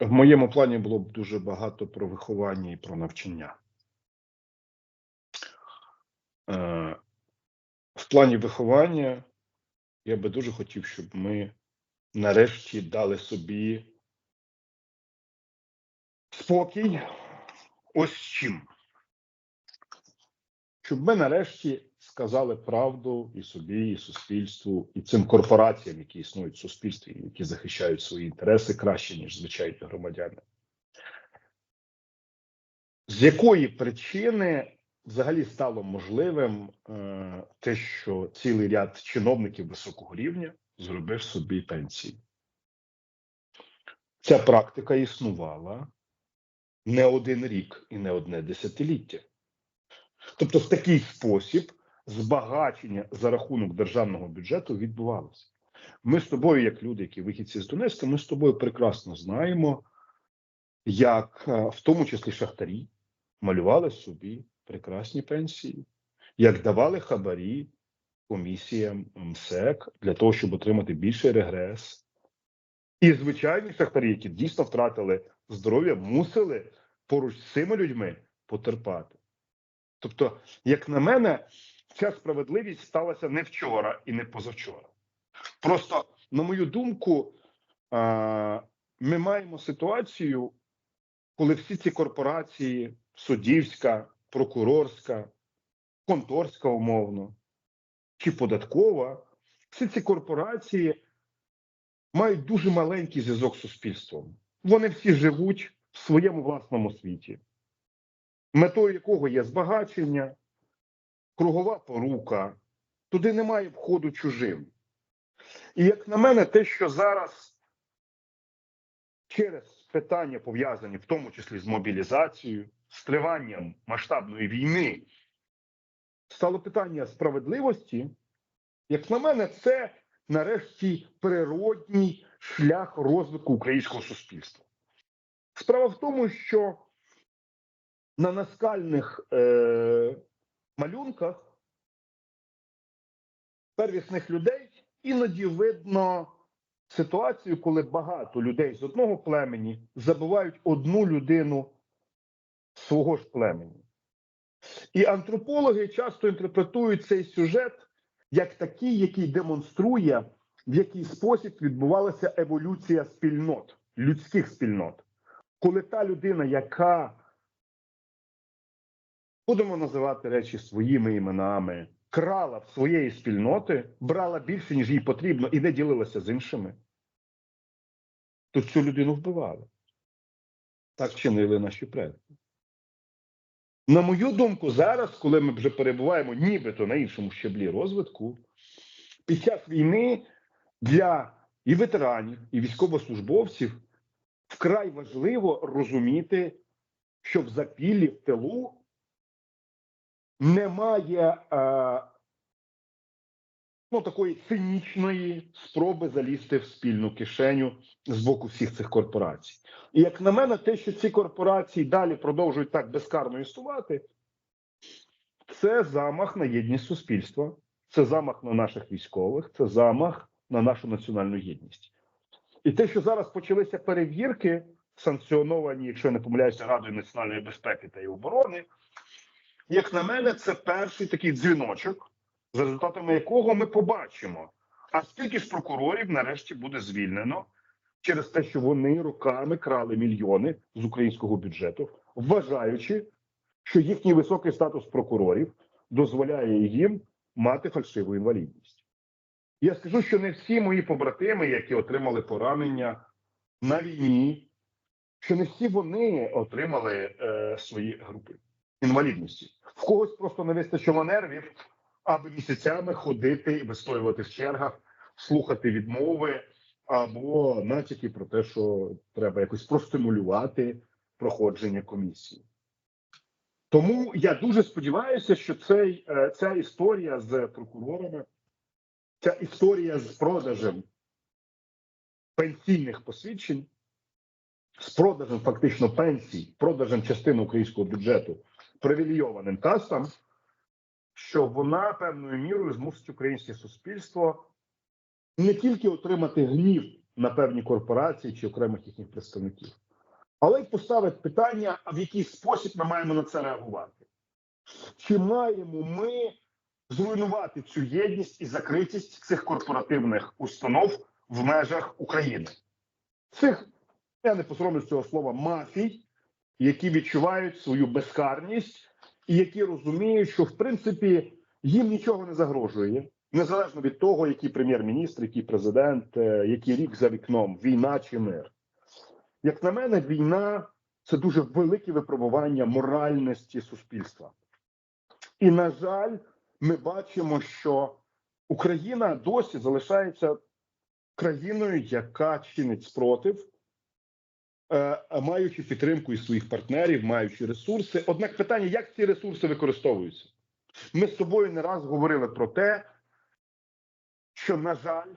В моєму плані було б дуже багато про виховання і про навчання. Е, В плані виховання я би дуже хотів, щоб ми нарешті дали собі спокій. Ось чим. Щоб ми нарешті сказали правду і собі, і суспільству, і цим корпораціям, які існують в суспільстві, які захищають свої інтереси краще, ніж звичайні громадяни. З якої причини взагалі стало можливим е, те, що цілий ряд чиновників високого рівня зробив собі пенсії? Ця практика існувала не один рік і не одне десятиліття. Тобто, в такий спосіб збагачення за рахунок державного бюджету відбувалося. Ми з тобою, як люди, які вихідці з Донецька, ми з тобою прекрасно знаємо, як е, в тому числі шахтарі малювали собі прекрасні пенсії, як давали хабарі комісіям МСЕК для того, щоб отримати більший регрес. І звичайні шахтарі, які дійсно втратили здоров'я, мусили поруч з цими людьми потерпати. Тобто, як на мене, ця справедливість сталася не вчора і не позавчора. Просто, на мою думку, ми маємо ситуацію, коли всі ці корпорації, суддівська, прокурорська, конторська умовно, чи податкова, всі ці корпорації мають дуже маленький зв'язок з суспільством. Вони всі живуть в своєму власному світі, метою якого є збагачення, кругова порука, туди немає входу чужим. І як на мене, те, що зараз через питання пов'язані, в тому числі з мобілізацією, з триванням масштабної війни, стало питання справедливості, як на мене, це нарешті природній шлях розвитку українського суспільства. Справа в тому, що на наскальних е, малюнках первісних людей іноді видно ситуацію, коли багато людей з одного племені забувають одну людину свого ж племені. І антропологи часто інтерпретують цей сюжет як такий, який демонструє, в який спосіб відбувалася еволюція спільнот, людських спільнот. Коли та людина, яка будемо називати речі своїми іменами, крала в своєї спільноти, брала більше, ніж їй потрібно, і не ділилася з іншими, то цю людину вбивали. Так чинили наші предки. На мою думку, зараз, коли ми вже перебуваємо нібито на іншому щаблі розвитку, під час війни для і ветеранів, і військовослужбовців вкрай важливо розуміти, що в запіллі в тилу немає е, ну, такої цинічної спроби залізти в спільну кишеню з боку всіх цих корпорацій. І як на мене, те, що ці корпорації далі продовжують так безкарно існувати, це замах на єдність суспільства, це замах на наших військових, це замах на нашу національну єдність. І те, що зараз почалися перевірки, санкціоновані, якщо я не помиляюся, Радою національної безпеки та і оборони, як на мене, це перший такий дзвіночок, за результатами якого ми побачимо, а скільки ж прокурорів нарешті буде звільнено через те, що вони роками крали мільйони з українського бюджету, вважаючи, що їхній високий статус прокурорів дозволяє їм мати фальшиву інвалідність. Я скажу, що не всі мої побратими, які отримали поранення на війні, що не всі вони отримали е, свої групи інвалідності. В когось просто не вистачило нервів, аби місяцями ходити і вистоювати в чергах, слухати відмови або натяки про те, що треба якось простимулювати проходження комісії. Тому я дуже сподіваюся, що цей, е, ця історія з прокурорами, ця історія з продажем пенсійних посвідчень, з продажем фактично пенсій, продажем частини українського бюджету привілейованим кастам, що вона певною мірою змусить українське суспільство не тільки отримати гнів на певні корпорації чи окремих їхніх представників, але й поставить питання, в який спосіб ми маємо на це реагувати. Чи маємо ми зруйнувати цю єдність і закритість цих корпоративних установ в межах України? Цих, я не посоромлюсь цього слова, мафій, які відчувають свою безкарність і які розуміють, що в принципі їм нічого не загрожує, незалежно від того, який прем'єр-міністр, який президент, е, який рік за вікном, війна чи мир. Як на мене, війна це дуже велике випробування моральності суспільства. І, на жаль, ми бачимо, що Україна досі залишається країною, яка чинить спротив, маючи підтримку із своїх партнерів, маючи ресурси. Однак питання, як ці ресурси використовуються? Ми з тобою не раз говорили про те, що, на жаль,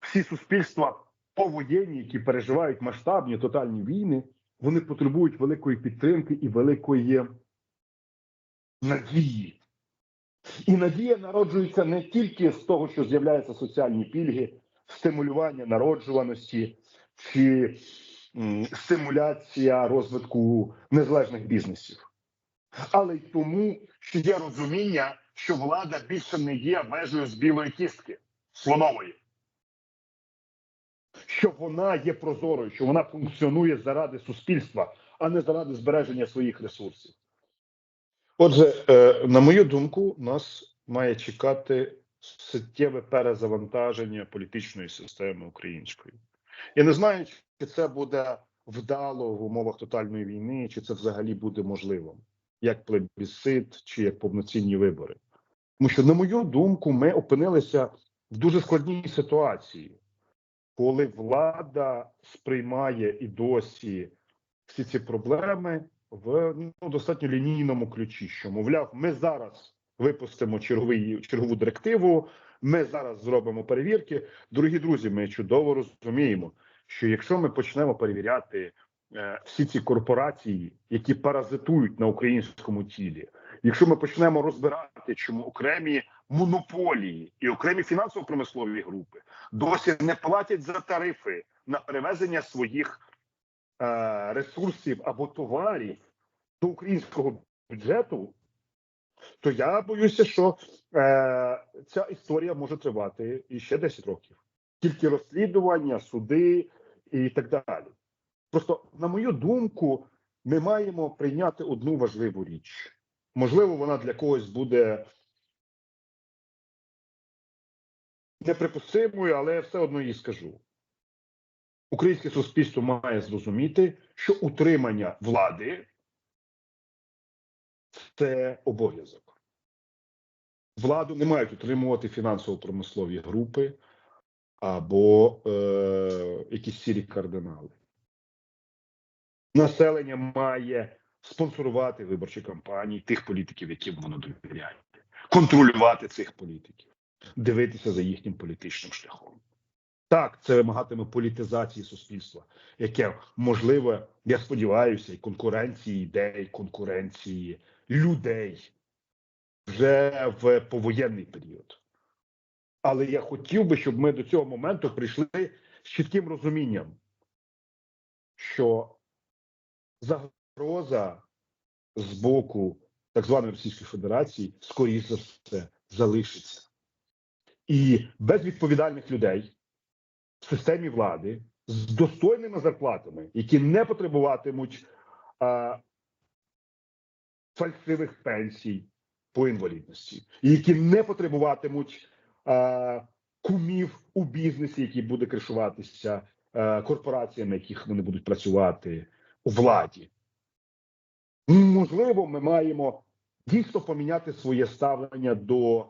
всі суспільства повоєнні, які переживають масштабні тотальні війни, вони потребують великої підтримки і великої надії. І надія народжується не тільки з того, що з'являються соціальні пільги, стимулювання народжуваності чи стимуляція розвитку незалежних бізнесів, але й тому, що є розуміння, що влада більше не є вежею з білої кістки слонової, що вона є прозорою, що вона функціонує заради суспільства, а не заради збереження своїх ресурсів. Отже, е, на мою думку, нас має чекати суттєве перезавантаження політичної системи української. Я не знаю, чи це буде вдало в умовах тотальної війни, чи це взагалі буде можливим, як плебісцит, чи як повноцінні вибори. Тому що, на мою думку, ми опинилися в дуже складній ситуації, коли влада сприймає і досі всі ці проблеми в ну, достатньо лінійному ключі, що мовляв, ми зараз випустимо черговий чергову директиву. Ми зараз зробимо перевірки. Дорогі друзі, ми чудово розуміємо, що якщо ми почнемо перевіряти е, всі ці корпорації, які паразитують на українському тілі, якщо ми почнемо розбирати, чому окремі монополії і окремі фінансово-промислові групи досі не платять за тарифи на перевезення своїх е, ресурсів або товарів до українського бюджету, то я боюся, що е, ця історія може тривати і ще 10 років. Тільки розслідування, суди і так далі. Просто, на мою думку, ми маємо прийняти одну важливу річ. Можливо, вона для когось буде неприпустимою, але я все одно її скажу. Українське суспільство має зрозуміти, що утримання влади це обов'язок. Владу не мають утримувати фінансово-промислові групи або е, якісь сірі кардинали. Населення має спонсорувати виборчі кампанії тих політиків, яким воно довіряє, контролювати цих політиків, дивитися за їхнім політичним шляхом. Так, це вимагатиме політизації суспільства, яке можливе, я сподіваюся, і конкуренції ідей, конкуренції людей вже в повоєнний період. Але я хотів би, щоб ми до цього моменту прийшли з чітким розумінням, що загроза з боку так званої Російської Федерації, скоріше за все, залишиться. І без відповідальних людей в системі влади з достойними зарплатами, які не потребуватимуть фальшивих пенсій по інвалідності, які не потребуватимуть а, кумів у бізнесі, який буде кришуватися а, корпораціями, яких вони будуть працювати у владі. Можливо, ми маємо дійсно поміняти своє ставлення до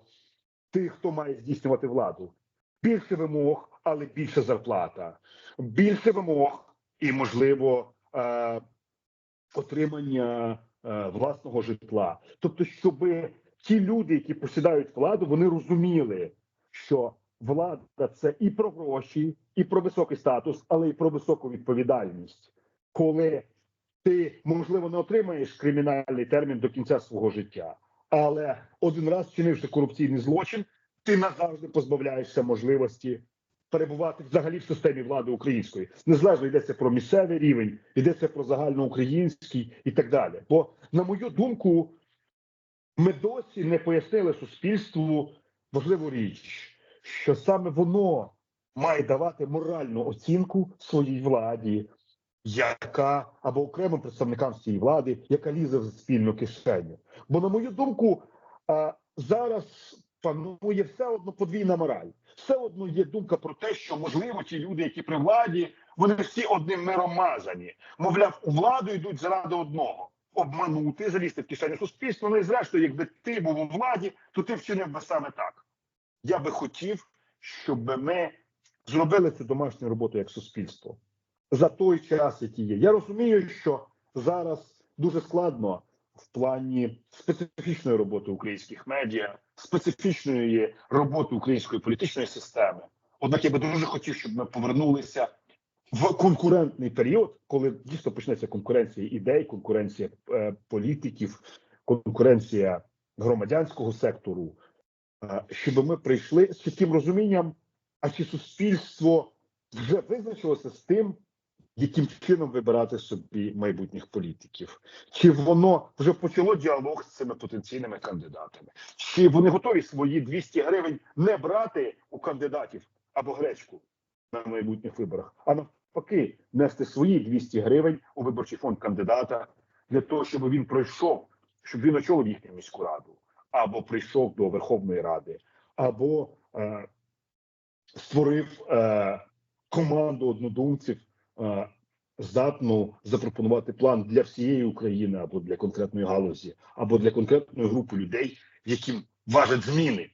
тих, хто має здійснювати владу. Більше вимог, але більше зарплата, більше вимог і, можливо, е, отримання е, власного житла. Тобто, щоб ті люди, які посідають владу, вони розуміли, що влада це і про гроші, і про високий статус, але і про високу відповідальність, коли ти можливо не отримаєш кримінальний термін до кінця свого життя, але один раз чинивши корупційний злочин, ти назавжди позбавляєшся можливості перебувати взагалі в системі влади української. Незалежно йдеться про місцевий рівень, йдеться про загальноукраїнський і так далі. Бо, на мою думку, ми досі не пояснили суспільству важливу річ, що саме воно має давати моральну оцінку своїй владі, яка або окремим представникам цієї влади, яка лізе в спільну кишеню. Бо, на мою думку, зараз панує все одно подвійна мораль. Все одно є думка про те, що можливо ті люди, які при владі, вони всі одним миром мазані. Мовляв, у владу йдуть заради одного обманути, залізти в кишеню суспільства. Ну і зрештою, якби ти був у владі, то ти вчинив би саме так. Я би хотів, щоб ми зробили цю домашню роботу як суспільство за той час, який є. Я розумію, що зараз дуже складно в плані специфічної роботи українських медіа, специфічної роботи української політичної системи. Однак я би дуже хотів, щоб ми повернулися в конкурентний період, коли дійсно почнеться конкуренція ідей, конкуренція е, політиків, конкуренція громадянського сектору, е, щоб ми прийшли з таким розумінням, а чи суспільство вже визначилося з тим, яким чином вибирати собі майбутніх політиків, чи воно вже почало діалог з цими потенційними кандидатами, чи вони готові свої 200 гривень не брати у кандидатів або гречку на майбутніх виборах, а навпаки, нести свої 200 гривень у виборчий фонд кандидата для того, щоб він пройшов, щоб він очолив їхню міську раду, або прийшов до Верховної Ради, або е, створив е, команду однодумців, здатну запропонувати план для всієї України або для конкретної галузі, або для конкретної групи людей, яким важать зміни